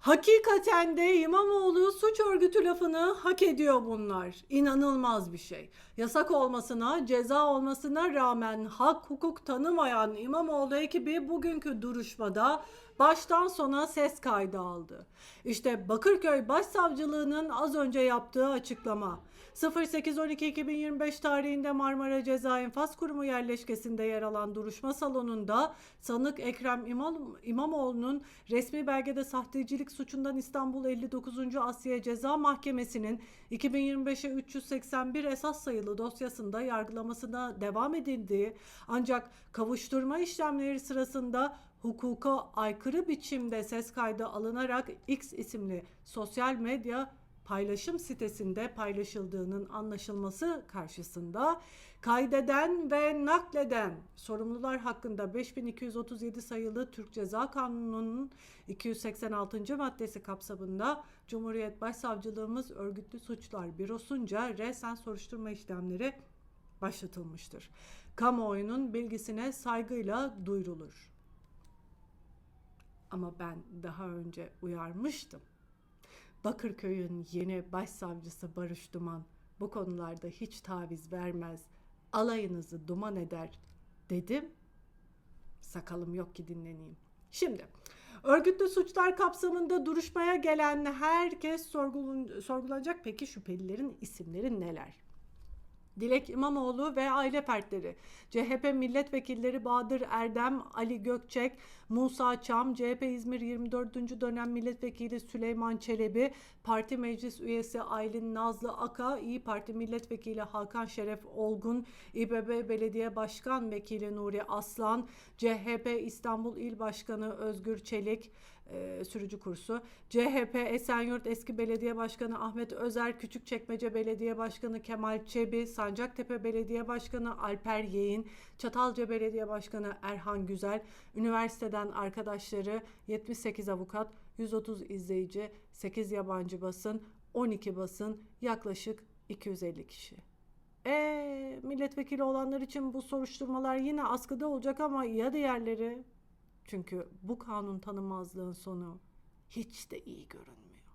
Hakikaten de İmamoğlu suç örgütü lafını hak ediyor bunlar. İnanılmaz bir şey. Yasak olmasına, ceza olmasına rağmen hak hukuk tanımayan İmamoğlu ekibi bugünkü duruşmada baştan sona ses kaydı aldı. İşte Bakırköy Başsavcılığı'nın az önce yaptığı açıklama. 08-12-2025 tarihinde Marmara Ceza İnfaz Kurumu yerleşkesinde yer alan duruşma salonunda sanık Ekrem İmam, İmamoğlu'nun resmi belgede sahtecilik suçundan İstanbul 59. Asya Ceza Mahkemesi'nin 2025'e 381 esas sayılı dosyasında yargılamasına devam edildiği ancak kavuşturma işlemleri sırasında hukuka aykırı biçimde ses kaydı alınarak X isimli sosyal medya paylaşım sitesinde paylaşıldığının anlaşılması karşısında kaydeden ve nakleden sorumlular hakkında 5237 sayılı Türk Ceza Kanunu'nun 286. maddesi kapsamında Cumhuriyet Başsavcılığımız Örgütlü Suçlar Bürosu'nca resen soruşturma işlemleri başlatılmıştır. Kamuoyunun bilgisine saygıyla duyurulur. Ama ben daha önce uyarmıştım. Bakırköy'ün yeni başsavcısı Barış Duman bu konularda hiç taviz vermez, alayınızı duman eder dedim. Sakalım yok ki dinleneyim. Şimdi örgütlü suçlar kapsamında duruşmaya gelen herkes sorgulun, sorgulanacak. Peki şüphelilerin isimleri neler? Dilek İmamoğlu ve aile fertleri, CHP milletvekilleri Bahadır Erdem, Ali Gökçek, Musa Çam, CHP İzmir 24. dönem milletvekili Süleyman Çelebi, Parti Meclis üyesi Aylin Nazlı Aka, İyi Parti milletvekili Hakan Şeref Olgun, İBB Belediye Başkan Vekili Nuri Aslan, CHP İstanbul İl Başkanı Özgür Çelik, e, sürücü kursu. CHP Esenyurt eski belediye başkanı Ahmet Özer, Küçükçekmece Belediye Başkanı Kemal Çebi, Sancaktepe Belediye Başkanı Alper Yeğin, Çatalca Belediye Başkanı Erhan Güzel, üniversiteden arkadaşları 78 avukat, 130 izleyici, 8 yabancı basın, 12 basın, yaklaşık 250 kişi. E milletvekili olanlar için bu soruşturmalar yine askıda olacak ama ya diğerleri? Çünkü bu kanun tanımazlığın sonu hiç de iyi görünmüyor.